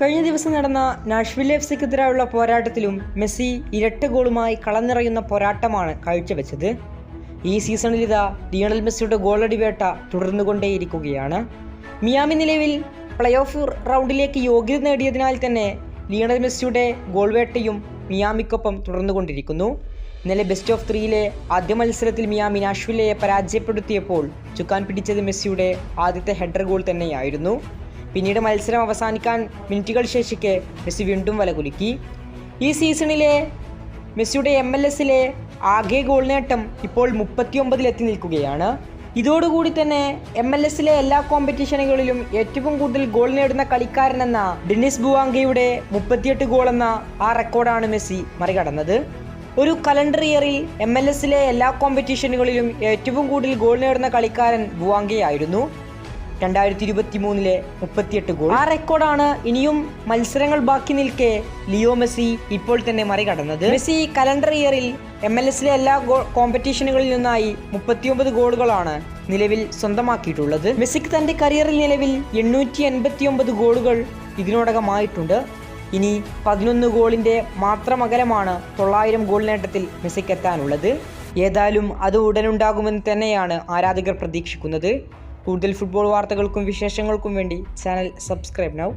കഴിഞ്ഞ ദിവസം നടന്ന നാഷ്വിൽ എഫ് സിക്കെതിരായുള്ള പോരാട്ടത്തിലും മെസ്സി ഇരട്ട ഗോളുമായി കളനിറയുന്ന പോരാട്ടമാണ് കാഴ്ചവെച്ചത്. ഈ സീസണിൽ ഇതാ ലിയണൽ മെസ്സിയുടെ വേട്ട തുടർന്നുകൊണ്ടേയിരിക്കുകയാണ്. മിയാമി നിലവിൽ പ്ലേ ഓഫ് റൗണ്ടിലേക്ക് യോഗ്യത നേടിയതിനാൽ തന്നെ ലിയണൽ മെസ്സിയുടെ ഗോൾവേട്ടയും മിയാമിക്കൊപ്പം തുടർന്നുകൊണ്ടിരിക്കുന്നു. ഇന്നലെ ബെസ്റ്റ് ഓഫ് ത്രീയിലെ ആദ്യ മത്സരത്തിൽ മിയാമി നാഷ്വില്ലയെ പരാജയപ്പെടുത്തിയപ്പോൾ ചുക്കാൻ പിടിച്ചത് മെസ്സിയുടെ ആദ്യത്തെ ഹെഡർ ഗോൾ തന്നെയായിരുന്നു. പിന്നീട് മത്സരം അവസാനിക്കാൻ മിനിറ്റുകൾ ശേഷിക്കെ മെസ്സി വീണ്ടും വലകുലുക്കി ഈ സീസണിലെ മെസ്സിയുടെ എം എൽ എസിലെ ആകെ ഗോൾ നേട്ടം ഇപ്പോൾ മുപ്പത്തിയൊമ്പതിലെത്തി നിൽക്കുകയാണ്. ഇതോടുകൂടി തന്നെ എം എൽ എസിലെ എല്ലാ കോമ്പറ്റീഷനുകളിലും ഏറ്റവും കൂടുതൽ ഗോൾ നേടുന്ന കളിക്കാരൻ എന്ന ഡെന്നിസ് ബുവാങ്കയുടെ മുപ്പത്തിയെട്ട് ഗോൾ എന്ന ആ റെക്കോർഡാണ് മെസ്സി മറികടന്നത്. ഒരു കലണ്ടർ ഇയറിൽ എം എൽ എസിലെ എല്ലാ കോമ്പറ്റീഷനുകളിലും ഏറ്റവും കൂടുതൽ ഗോൾ നേടുന്ന കളിക്കാരൻ ബുവാങ്കയായിരുന്നു. രണ്ടായിരത്തി ഇരുപത്തി മൂന്നിലെ മുപ്പത്തിയെട്ട് ഗോൾ. ആ റെക്കോർഡാണ് ഇനിയും മത്സരങ്ങൾ ബാക്കി നിൽക്കെ ലിയോ മെസ്സി ഇപ്പോൾ തന്നെ മറികടന്നത്. മെസ്സി കലണ്ടർ ഇയറിൽ എം എൽ എസിലെ എല്ലാ കോമ്പറ്റീഷനുകളിൽ നിന്നായി മുപ്പത്തിയൊമ്പത് ഗോളുകളാണ് നിലവിൽ സ്വന്തമാക്കിയിട്ടുള്ളത്. മെസ്സിക്ക് തന്റെ കരിയറിൽ നിലവിൽ എണ്ണൂറ്റി എൺപത്തി ഒമ്പത് ഗോളുകൾ ഇതിനോടകമായിട്ടുണ്ട്. ഇനി പതിനൊന്ന് ഗോളിന്റെ മാത്രം അകലമാണ് തൊള്ളായിരം ഗോൾ നേട്ടത്തിൽ മെസ്സിക്ക് എത്താനുള്ളത് ഏതായാലും അത് ഉടനുണ്ടാകുമെന്ന് തന്നെയാണ് ആരാധകർ പ്രതീക്ഷിക്കുന്നത്. കൂടുതൽ ഫുട്ബോൾ വാർത്തകൾക്കും വിശേഷങ്ങൾക്കും വേണ്ടി ചാനൽ സബ്സ്ക്രൈബ് നൗ